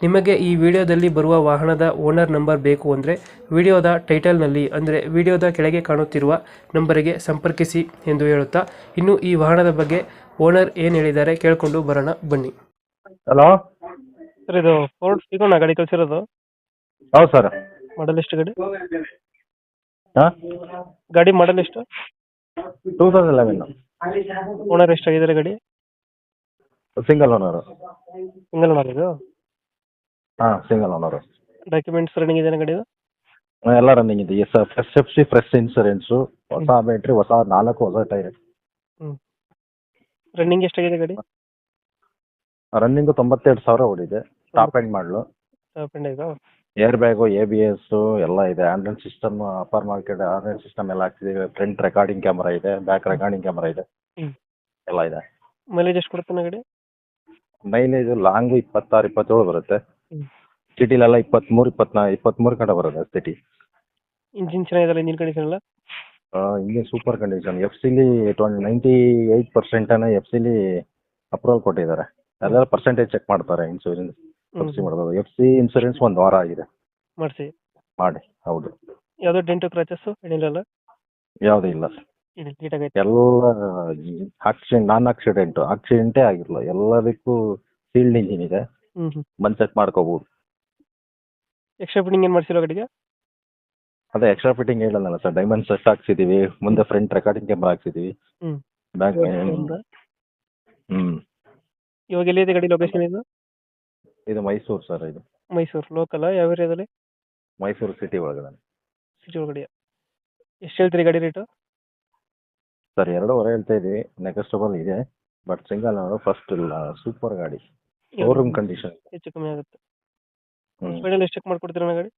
ನಿಮಗೆ ಈ ವಿಡಿಯೋದಲ್ಲಿ ಬರುವ ವಾಹನದ ಓನರ್ ನಂಬರ್ ಬೇಕು ಅಂದರೆ ವಿಡಿಯೋದ ಟೈಟಲ್ನಲ್ಲಿ ಅಂದರೆ ವಿಡಿಯೋದ ಕೆಳಗೆ ಕಾಣುತ್ತಿರುವ ನಂಬರಿಗೆ ಸಂಪರ್ಕಿಸಿ ಎಂದು ಹೇಳುತ್ತಾ ಇನ್ನು ಈ ವಾಹನದ ಬಗ್ಗೆ ಓನರ್ ಏನು ಹೇಳಿದ್ದಾರೆ ಕೇಳಿಕೊಂಡು ಬರೋಣ ಬನ್ನಿ. ಹಲೋ? ಸರ್ ಇದು ಫೋರ್ಡ್ ಸಿಗೋಣ ಗಾಡಿ ಕಳಿಸಿರೋದು? ಹೌದು ಸರ್. ಮಾಡಲ್ ಎಷ್ಟು ಗಾಡಿ? ಹಾಂ? ಗಾಡಿ ಮಾಡಲ್ ಎಷ್ಟು? ಟೂ ತೌಸಂಡ್ ಲೆವೆನ್ ಓನರ್ ಎಷ್ಟಾಗಿದ್ದಾರೆ ಗಾಡಿ? ಸಿಂಗಲ್ ಓನರು ಸಿಂಗಲ್ ಓನರ್ ಇದು? ಹಾಂ ಸಿಂಗಲ್ ಓನರು ಡಾಕ್ಯುಮೆಂಟ್ಸ್ ರನ್ನಿಂಗ್ ಇದೆ ಗಾಡಿದು ಎಲ್ಲ ರನ್ನಿಂಗ್ ಇದೆ. Yes fresh F C fresh insurance ಹೊಸ ಬ್ಯಾಟ್ರಿ ಹೊಸ ನಾಲ್ಕು ಹೊಸ ಟೈರ್ ರನ್ನಿಂಗ್ ಎಷ್ಟಾಗಿದೆ ಗಾಡಿ? ರನ್ನಿಂಗ್ ತೊಂಬತ್ತೆರಡು ಸಾವಿರ ಓಡಿದೆ. ಟಾಪ್ ಎಂಡ್ ಮಾಡಲು ಪೆಂಡ್ ಇದು? Air bag A B S ಎಲ್ಲ ಇದೆ. Online system offer market online system ಎಲ್ಲ ಹಾಕ್ಸಿದ್ದೀವಿ ಫ್ರಂಟ್ ರೆಕಾರ್ಡಿಂಗ್ ಕ್ಯಾಮ್ರಾ ಇದೆ ಬ್ಯಾಕ್ ರೆಕಾರ್ಡಿಂಗ್ ಕ್ಯಾಮ್ರಾ ಇದೆ. ಹ್ಮ್. ಎಲ್ಲ ಇದೆ. ಮೈಲೇಜ್ ಎಷ್ಟು ಕೊಡುತ್ತಾನೆ ಗಾಡಿ ಮೈಲೇಜ್ ಲಾಂಗು ಇಪ್ಪತ್ತಾರು ಇಪ್ಪತ್ತೇಳು ಬರುತ್ತೆ. ಸಿಟಿಲೆಲ್ಲ ಇಪ್ಪತ್ಮೂರು ಇಪ್ಪತ್ನಾ ಇಪ್ಪತ್ಮೂರು ಕಡೆ ಬರೋದು ಸಿಟಿ. ಇಂಜಿನ್ ಚೆನ್ನಾಗಿದೆಲ್ಲ ಇಂಜಿನ್ ಕಂಡೀಷನ್ ಎಲ್ಲ? ಇಂಜಿನ್ ಸೂಪರ್ ಕಂಡೀಷನ್ ಎಫ್ ಸಿಲಿ ಟ್ವೆಂಟಿ ನೈಂಟಿ ಏಯ್ಟ್ ಪರ್ಸೆಂಟನ್ನು ಎಫ್ ಸಿಲಿ ಅಪ್ರೂವಲ್ ಕೊಟ್ಟಿದ್ದಾರೆ. ಅದೆಲ್ಲ ಪರ್ಸೆಂಟೇಜ್ ಚೆಕ್ ಮಾಡ್ತಾರೆ ಇನ್ಸೂರೆನ್ಸ್ ಎಫ್ ಸಿ ಮಾಡೋದು. ಎಫ್ ಸಿ ಇನ್ಸೂರೆನ್ಸ್ ಒಂದು ವಾರ ಆಗಿದೆ. ಮಾಡಿಸಿ. ಮಾಡಿ ಹೌದು. ಯಾವುದೋ ಡೆಂಟು ಕ್ರಾಚಸ್ಸು ಏನಿಲ್ಲಲ್ಲ ಯಾವುದೂ ಇಲ್ಲ. ನೀಟಾಗೈತೆ ಎಲ್ಲ ಆಕ್ಸಿಡೆಂಟ್ ನಾನ್ ಆಕ್ಸಿಡೆಂಟ್ ಆಕ್ಸಿಡೆಂಟೇ ಆಗಿರಲ್ಲ ಎಲ್ಲದಕ್ಕೂ ಫೀಲ್ಡ್ ಇಂಜಿನ್ ಇದೆ. ಹ್ಮ್ ಬಂದು ಚೆಕ್ ಮಾಡ್ಕೋಬೋದು. ಎಕ್ಸ್ಟ್ರಾ ಫಿಟ್ಟಿಂಗ್ ಏನ್ ಮಾಡ್ಸಿರೋ ಗಾಡಿಗೆ? ಅದೇ ಎಕ್ಸ್ಟ್ರಾ ಫಿಟ್ಟಿಂಗ್ ಹೇಳಲ್ಲ ಸರ್ ಡೈಮಂಡ್ ಸೆಟ್ ಹಾಕ್ಸಿದೀವಿ ಮುಂದೆ ಫ್ರಂಟ್ ರೆಕಾರ್ಡಿಂಗ್ ಕ್ಯಾಮ್ರಾ ಹಾಕ್ಸಿದೀವಿ. ಹ್ಮ್. ಬ್ಯಾಕ್ ಹ್ಮ್. ಇವಾಗ ಎಲ್ಲಿದೆ ಗಾಡಿ ಲೊಕೇಶನ್ ಇದು? ಇದು ಮೈಸೂರು ಸರ್ ಇದು. ಮೈಸೂರು ಲೋಕಲ್ ಯಾವ ಏರಿಯಾದಲ್ಲಿ ಮೈಸೂರು ಸಿಟಿ ಒಳಗಡೆ ಸಿಟಿ ಒಳಗಡೆ. ಎಷ್ಟು ಹೇಳ್ತೀರಿ ಗಾಡಿ ರೇಟು ಸರ್ ಎರಡೂವರೆ ಹೇಳ್ತಾ ಇದ್ದೀವಿ. ನೆಗೆಸ್ಟಬಲ್ ಇದೆ ಬಟ್ ಸಿಂಗಲ್ ಅವರು ಫಸ್ಟ್ ಇಲ್ಲ. ಸೂಪರ್ ಗಾಡಿ. ಶೋರೂಮ್ ಕಂಡೀಷನ್ ಹೆಚ್ಚು ಕಮ್ಮಿ ಆಗುತ್ತೆ. ಹಾಸ್ಪಿಟಲ್ ಫೈನಲ್ ಎಷ್ಟಕ್ಕೆ ಮಾಡ್ಕೊಡ್ತೀರಾ ಗಾಡಿ?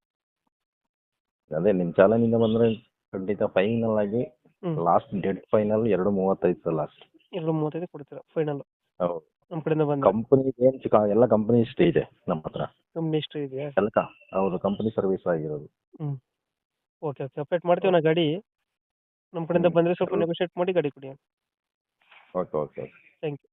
ಅದೇ ನಿಮ್ಮ ಚಾಲನಿಂದ ಬಂದ್ರೆ ಖಂಡಿತ ಫೈನಲ್ ಆಗಿ ಹ್ಮ್. ಲಾಸ್ಟ್ ಡೆಡ್ ಫೈನಲ್ ಎರಡು ಮೂವತ್ತೈದು ಸರ್ ಲಾಸ್ಟ್ ಎರಡು ಮೂವತ್ತೈದು ಕೊಡ್ತೀರಾ ಫೈನಲ್ ಹೌದು. ನಮ್ಮ ಕಡೆಯಿಂದ ಬಂದ ಕಂಪನಿ ಏನು ಚಿಕ್ಕ ಎಲ್ಲ ಕಂಪನಿ ಇಷ್ಟೇ ಇದೆ ನಮ್ಮ ಹತ್ರ. ಕಂಪನಿ ಇಷ್ಟ ಇದೆಯಾ? ಎಲ್ಲ ಹೌದು ಕಂಪನಿ ಸರ್ವಿಸ್ ಆಗಿರೋದು. ಓಕೆ ಓಕೆ ಅಪ್ಡೇಟ್ ಮಾಡ್ತೀವಿ ನಾ ಗಾಡಿ. ನಮ್ಮ ಕಡೆಯಿಂದ ಬಂದ್ರೆ ಬಂದರೆ ಸ್ವಲ್ಪ ನೆಗೋಷಿಯೇಟ್ ಮಾಡಿ ಗಾಡಿ ಕೊಡಿ ಓಕೆ ಓಕೆ ಥ್ಯಾಂಕ್ ಯು